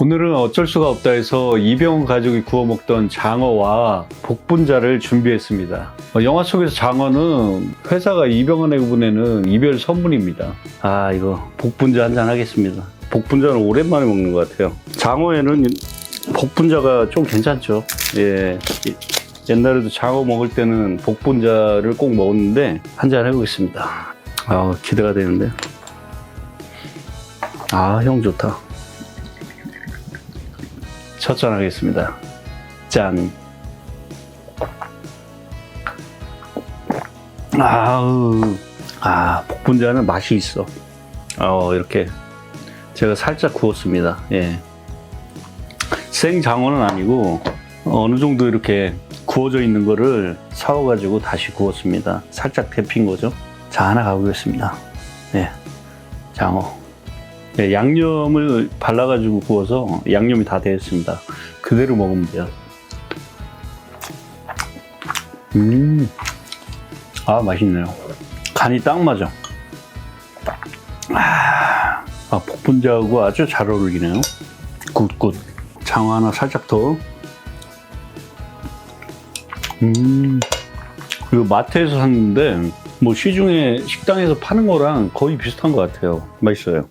오늘은 어쩔 수가 없다 해서 이병헌 가족이 구워 먹던 장어와 복분자를 준비했습니다. 어, 영화 속에서 장어는 회사가 이병헌에게 보내는 이별 선물입니다. 아 이거 복분자 한 잔 하겠습니다. 복분자는 오랜만에 먹는 것 같아요. 장어에는 복분자가 좀 괜찮죠. 예. 옛날에도 장어 먹을 때는 복분자를 꼭 먹었는데 한 잔 해보겠습니다. 아 기대가 되는데. 아 형 좋다. 첫 잔 하겠습니다. 짠. 아우, 아, 복분자는 맛이 있어. 어, 이렇게. 제가 살짝 구웠습니다. 예. 생 장어는 아니고, 어느 정도 이렇게 구워져 있는 거를 사와가지고 다시 구웠습니다. 살짝 데핀 거죠. 자, 하나 가보겠습니다. 예. 장어. 네, 양념을 발라가지고 구워서 양념이 다 되어 있습니다. 그대로 먹으면 돼요. 음, 아 맛있네요. 간이 딱 맞아. 아, 아 복분자하고 아주 잘 어울리네요. 굿굿. 장어 하나 살짝 더. 음, 이거 마트에서 샀는데 뭐 시중에 식당에서 파는 거랑 거의 비슷한 것 같아요. 맛있어요.